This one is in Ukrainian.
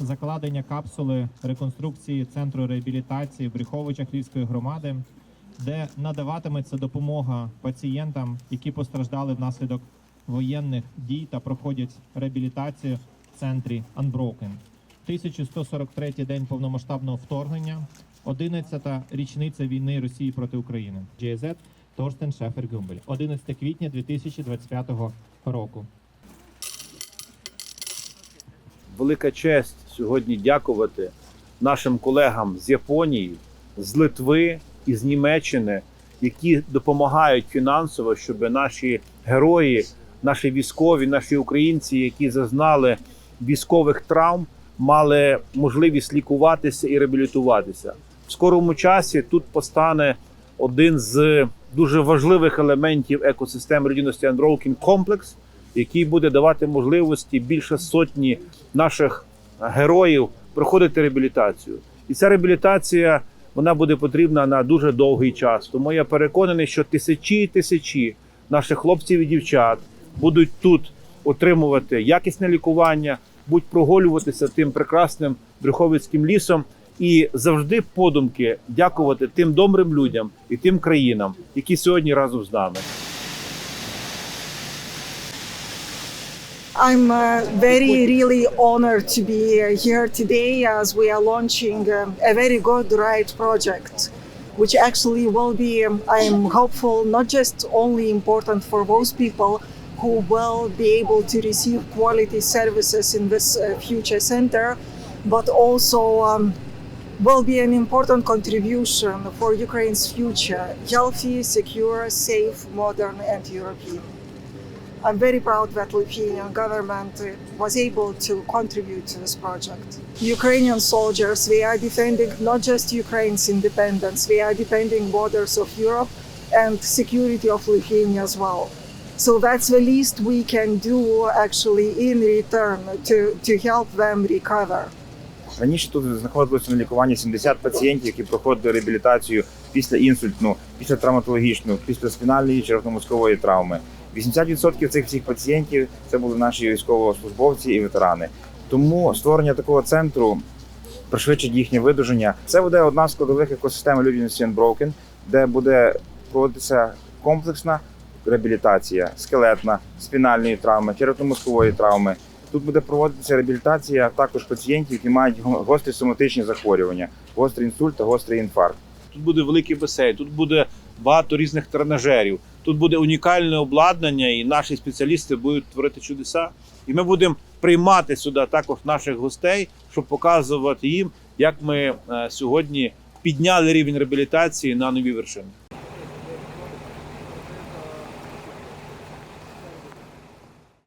закладення капсули реконструкції центру реабілітації в Бріховичах Львівської громади, де надаватиметься допомога пацієнтам, які постраждали внаслідок воєнних дій та проходять реабілітацію в центрі Unbroken. 1143 день повномасштабного вторгнення, 11-та річниця війни Росії проти України. GIZ Торстен Шефер Гюмбель, 11 квітня 2025 року. велика честь сьогодні дякувати нашим колегам з Японії, з Литви і з Німеччини, які допомагають фінансово, щоб наші герої, наші військові, наші українці, які зазнали військових травм, мали можливість лікуватися і реабілітуватися. В скорому часі тут постане один з дуже важливих елементів екосистеми родинності Unbroken комплекс, який буде давати можливості більше сотні наших героїв проходити реабілітацію. І ця реабілітація вона буде потрібна на дуже довгий час. Тому я переконаний, що тисячі і тисячі наших хлопців і дівчат будуть тут отримувати якісне лікування, будуть прогулюватися тим прекрасним Брюховицьким лісом і завжди подумки дякувати тим добрим людям і тим країнам, які сьогодні разом з нами. I'm uh, very, really honored to be here today as we are launching um, a very good right project, which actually will be, um, I'm hopeful, not just only important for those people who will be able to receive quality services in this uh, future center, but also um, will be an important contribution for Ukraine's future, healthy, secure, safe, modern, and European. I'm very proud that Lithuanian government uh, was able to contribute to this project. Ukrainian soldiers, they are defending not just Ukraine's independence, they are defending borders of Europe and security of Lithuania as well. So that's the least we can do actually in return to, to help them recover. Раніше тут знаходилося на лікуванні 70 пацієнтів, які проходили реабілітацію після інсультну, після травматологічну, після спінальної черепно-мозкової травми. 80% цих всіх пацієнтів це були наші військовослужбовці і ветерани. Тому створення такого центру пришвидшить їхнє видуження. Це буде одна з складових екосистеми людяності Unbroken, де буде проводитися комплексна реабілітація, скелетна, спінальної травми, черепно-мозкової травми. Тут буде проводитися реабілітація також пацієнтів, які мають го- гострі соматичні захворювання, гострий інсульт та гострий інфаркт. Тут буде великий басейн, тут буде багато різних тренажерів, тут буде унікальне обладнання, і наші спеціалісти будуть творити чудеса. І ми будемо приймати сюди також наших гостей, щоб показувати їм, як ми е, сьогодні підняли рівень реабілітації на нові вершини.